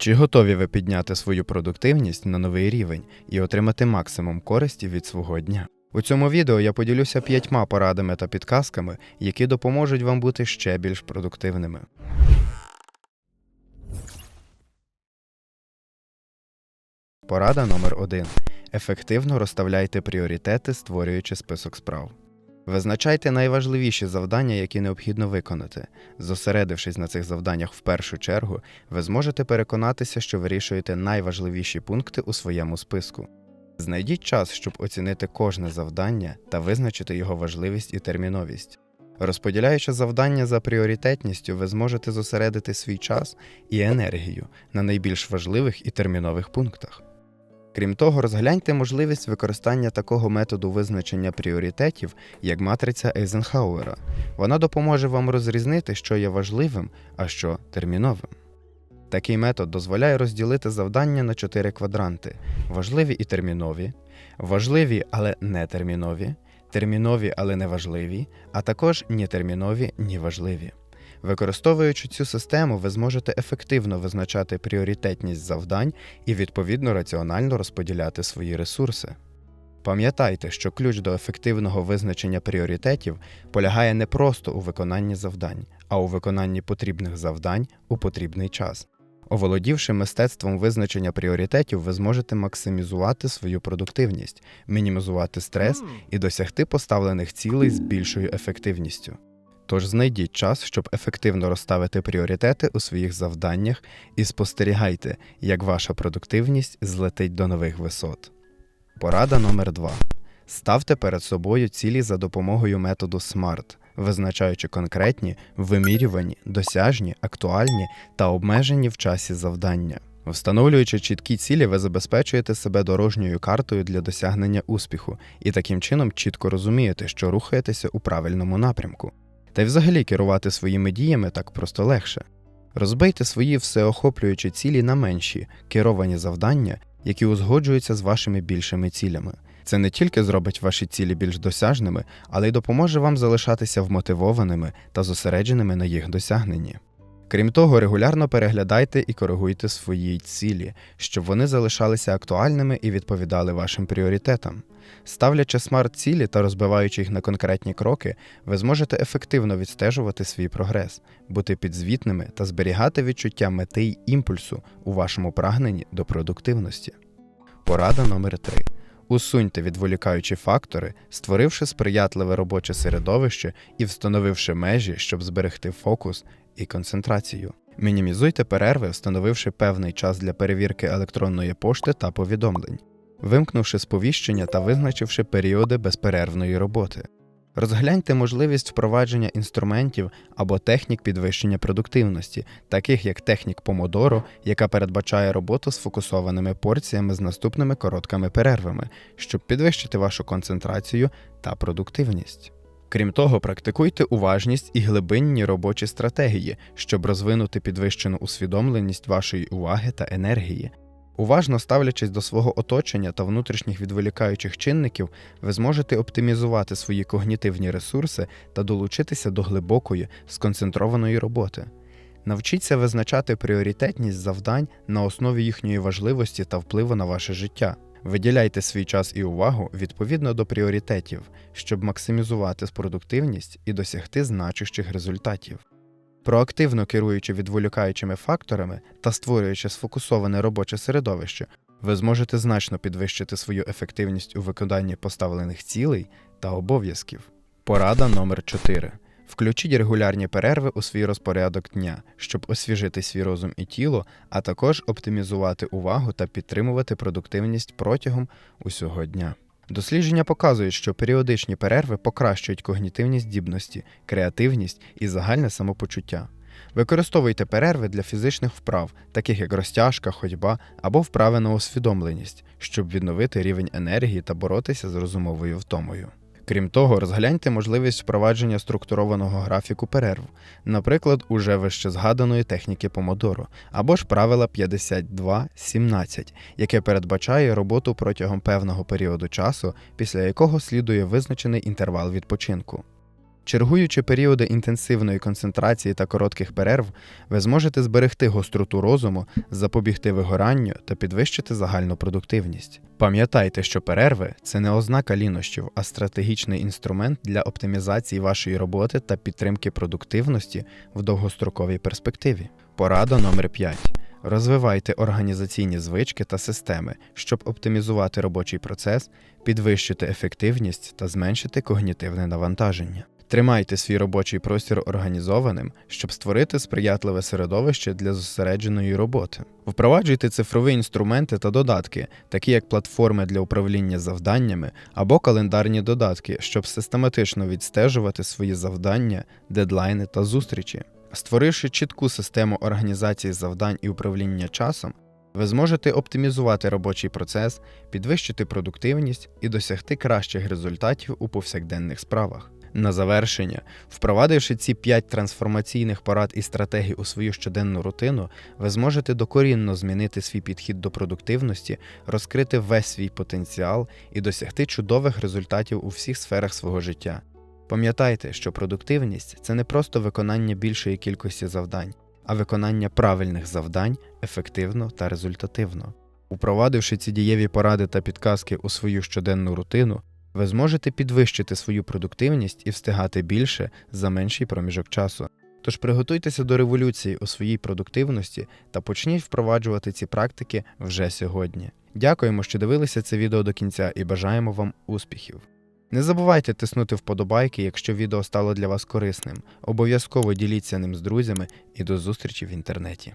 Чи готові ви підняти свою продуктивність на новий рівень і отримати максимум користі від свого дня? У цьому відео я поділюся п'ятьма порадами та підказками, які допоможуть вам бути ще більш продуктивними. Порада номер 1. Ефективно розставляйте пріоритети, створюючи список справ. Визначайте найважливіші завдання, які необхідно виконати. Зосередившись на цих завданнях в першу чергу, ви зможете переконатися, що вирішуєте найважливіші пункти у своєму списку. Знайдіть час, щоб оцінити кожне завдання та визначити його важливість і терміновість. Розподіляючи завдання за пріоритетністю, ви зможете зосередити свій час і енергію на найбільш важливих і термінових пунктах. Крім того, розгляньте можливість використання такого методу визначення пріоритетів, як матриця Ейзенхауера. Вона допоможе вам розрізнити, що є важливим, а що терміновим. Такий метод дозволяє розділити завдання на чотири квадранти: важливі і термінові, важливі, але не термінові, термінові, але не важливі, а також ні термінові, ні важливі. Використовуючи цю систему, ви зможете ефективно визначати пріоритетність завдань і відповідно раціонально розподіляти свої ресурси. Пам'ятайте, що ключ до ефективного визначення пріоритетів полягає не просто у виконанні завдань, а у виконанні потрібних завдань у потрібний час. Оволодівши мистецтвом визначення пріоритетів, ви зможете максимізувати свою продуктивність, мінімізувати стрес і досягти поставлених цілей з більшою ефективністю. Тож знайдіть час, щоб ефективно розставити пріоритети у своїх завданнях і спостерігайте, як ваша продуктивність злетить до нових висот. Порада номер 2 Ставте перед собою цілі за допомогою методу SMART, визначаючи конкретні, вимірювані, досяжні, актуальні та обмежені в часі завдання. Встановлюючи чіткі цілі, ви забезпечуєте себе дорожньою картою для досягнення успіху і таким чином чітко розумієте, що рухаєтеся у правильному напрямку. Та й взагалі керувати своїми діями так просто легше. Розбийте свої всеохоплюючі цілі на менші, керовані завдання, які узгоджуються з вашими більшими цілями. Це не тільки зробить ваші цілі більш досяжними, але й допоможе вам залишатися вмотивованими та зосередженими на їх досягненні. Крім того, регулярно переглядайте і коригуйте свої цілі, щоб вони залишалися актуальними і відповідали вашим пріоритетам. Ставлячи смарт-цілі та розбиваючи їх на конкретні кроки, ви зможете ефективно відстежувати свій прогрес, бути підзвітними та зберігати відчуття мети й імпульсу у вашому прагненні до продуктивності. Порада номер 3 Усуньте відволікаючі фактори, створивши сприятливе робоче середовище і встановивши межі, щоб зберегти фокус і концентрацію. Мінімізуйте перерви, встановивши певний час для перевірки електронної пошти та повідомлень, вимкнувши сповіщення та визначивши періоди безперервної роботи. Розгляньте можливість впровадження інструментів або технік підвищення продуктивності, таких як технік Помодоро, яка передбачає роботу з фокусованими порціями з наступними короткими перервами, щоб підвищити вашу концентрацію та продуктивність. Крім того, практикуйте уважність і глибинні робочі стратегії, щоб розвинути підвищену усвідомленість вашої уваги та енергії. Уважно ставлячись до свого оточення та внутрішніх відволікаючих чинників, ви зможете оптимізувати свої когнітивні ресурси та долучитися до глибокої, сконцентрованої роботи. Навчіться визначати пріоритетність завдань на основі їхньої важливості та впливу на ваше життя. Виділяйте свій час і увагу відповідно до пріоритетів, щоб максимізувати продуктивність і досягти значущих результатів. Проактивно керуючи відволікаючими факторами та створюючи сфокусоване робоче середовище, ви зможете значно підвищити свою ефективність у виконанні поставлених цілей та обов'язків. Порада номер 4 Включіть регулярні перерви у свій розпорядок дня, щоб освіжити свій розум і тіло, а також оптимізувати увагу та підтримувати продуктивність протягом усього дня. Дослідження показують, що періодичні перерви покращують когнітивні здібності, креативність і загальне самопочуття. Використовуйте перерви для фізичних вправ, таких як розтяжка, ходьба або вправи на усвідомленість, щоб відновити рівень енергії та боротися з розумовою втомою. Крім того, розгляньте можливість впровадження структурованого графіку перерв, наприклад, уже вище згаданої техніки Помодоро, або ж правила 52-17, яке передбачає роботу протягом певного періоду часу, після якого слідує визначений інтервал відпочинку. Чергуючи періоди інтенсивної концентрації та коротких перерв, ви зможете зберегти гостроту розуму, запобігти вигоранню та підвищити загальну продуктивність. Пам'ятайте, що перерви це не ознака лінощів, а стратегічний інструмент для оптимізації вашої роботи та підтримки продуктивності в довгостроковій перспективі. Порада номер 5. Розвивайте організаційні звички та системи, щоб оптимізувати робочий процес, підвищити ефективність та зменшити когнітивне навантаження. Тримайте свій робочий простір організованим, щоб створити сприятливе середовище для зосередженої роботи. Впроваджуйте цифрові інструменти та додатки, такі як платформи для управління завданнями або календарні додатки, щоб систематично відстежувати свої завдання, дедлайни та зустрічі. Створивши чітку систему організації завдань і управління часом, ви зможете оптимізувати робочий процес, підвищити продуктивність і досягти кращих результатів у повсякденних справах. На завершення, впровадивши ці 5 трансформаційних порад і стратегій у свою щоденну рутину, ви зможете докорінно змінити свій підхід до продуктивності, розкрити весь свій потенціал і досягти чудових результатів у всіх сферах свого життя. Пам'ятайте, що продуктивність це не просто виконання більшої кількості завдань, а виконання правильних завдань ефективно та результативно. Упровадивши ці дієві поради та підказки у свою щоденну рутину, ви зможете підвищити свою продуктивність і встигати більше за менший проміжок часу. Тож приготуйтеся до революції у своїй продуктивності та почніть впроваджувати ці практики вже сьогодні. Дякуємо, що дивилися це відео до кінця і бажаємо вам успіхів! Не забувайте тиснути вподобайки, якщо відео стало для вас корисним. Обов'язково діліться ним з друзями і до зустрічі в інтернеті.